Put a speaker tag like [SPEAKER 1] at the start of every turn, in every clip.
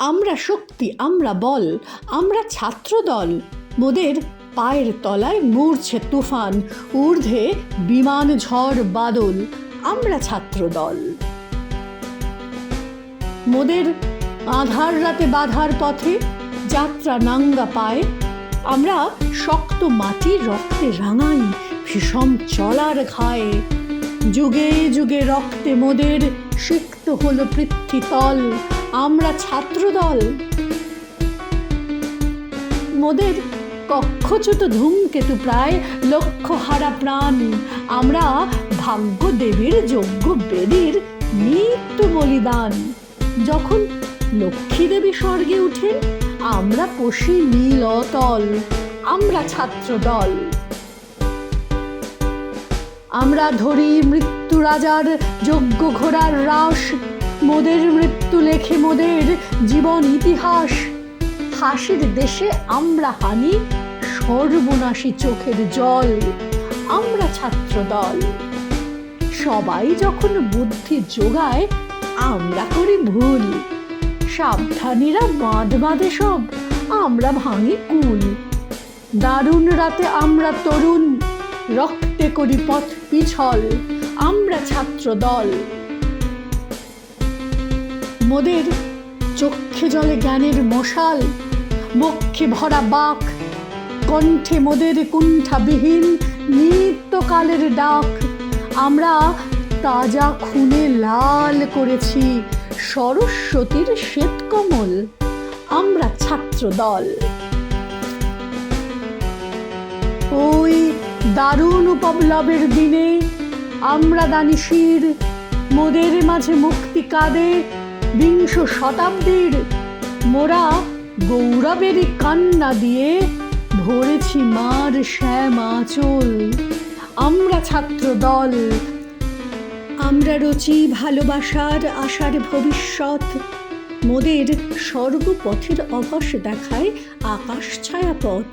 [SPEAKER 1] আমরা শক্তি, আমরা বল, আমরা ছাত্র দল মোদের পায়ের তলায় মূর্ছে তুফান, ঊর্ধ্বে বিমান ঝড় বাদল। আমরা ছাত্র দল মোদের আধার রাতে বাধার পথে যাত্রা নাঙ্গা পায়। আমরা শক্ত মাটি রক্তে রাঙাই, ভীষণ চলার ঘায়ে। যুগে যুগে রক্তে মোদের সিক্ত হলো পৃথ্বীতল আমরা ছাত্রদল। মোদের কক্ষচ্যুত ধূমকেতু প্রায় লক্ষ্য হারা প্রাণ। আমরা ভাগ্যদেবীর যজ্ঞ বেদীর নিত্য বলিদান। যখন লক্ষ্মী দেবী স্বর্গে উঠেন, আমরা পশি নীল অতল আমরা ছাত্র দল আমরা ধরি মৃত্যু রাজার যজ্ঞ ঘোড়ার রাস। মোদের মৃত্যু লেখে মোদের জীবন ইতিহাস। হাসির দেশে আমরা হানি, সর্বনাশী চোখের জল, আমরা ছাত্র দল সবাই যখন বুদ্ধি যোগায়, আমরা করি ভুল। সাবধানীরা বাঁধ বাঁধে সব, আমরা ভাঙি কুল। দারুণ রাতে আমরা তরুণ, রক্তে করি পথ পিছল, আমরা ছাত্র দল মোদের চক্ষে জলে জ্ঞানের মশাল, বক্ষে ভরা বাক, কণ্ঠে মোদের কুণ্ঠাবিহীন নিত্যকালের ডাক। আমরা তাজা খুনে লাল করেছি সরস্বতীর শ্বেতকমল। আমরা ছাত্র দল ওই দারুণ উপলবের দিনে আমরা দানিশির, মোদের মাঝে মুক্তি কাঁদে বিংশ শতাব্দীর মোরা গৌরবেরই কান্না দিয়ে ভরেছি মার শ্যাম আঁচল। আমরা ছাত্র দল, আমরা রচি ভালোবাসার আশার ভবিষ্যৎ। মোদের স্বর্গপথের অবশ দেখায় আকাশ ছায়া পথ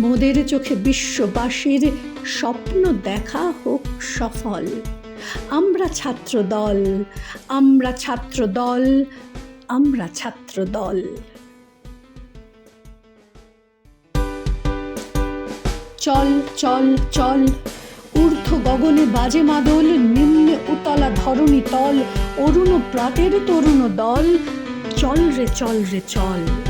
[SPEAKER 1] মোদের চোখে বিশ্ববাসীর স্বপ্ন দেখা হোক সফল। আমরা ছাত্র দল আমরা ছাত্র দল আমরা ছাত্র দল চল চল চল, ঊর্ধ্ব গগনে বাজে মাদল, নিম্নে উতলা ধরণী তল, অরুণ প্রাতের তরুণ দল। চল রে চল রে, চল।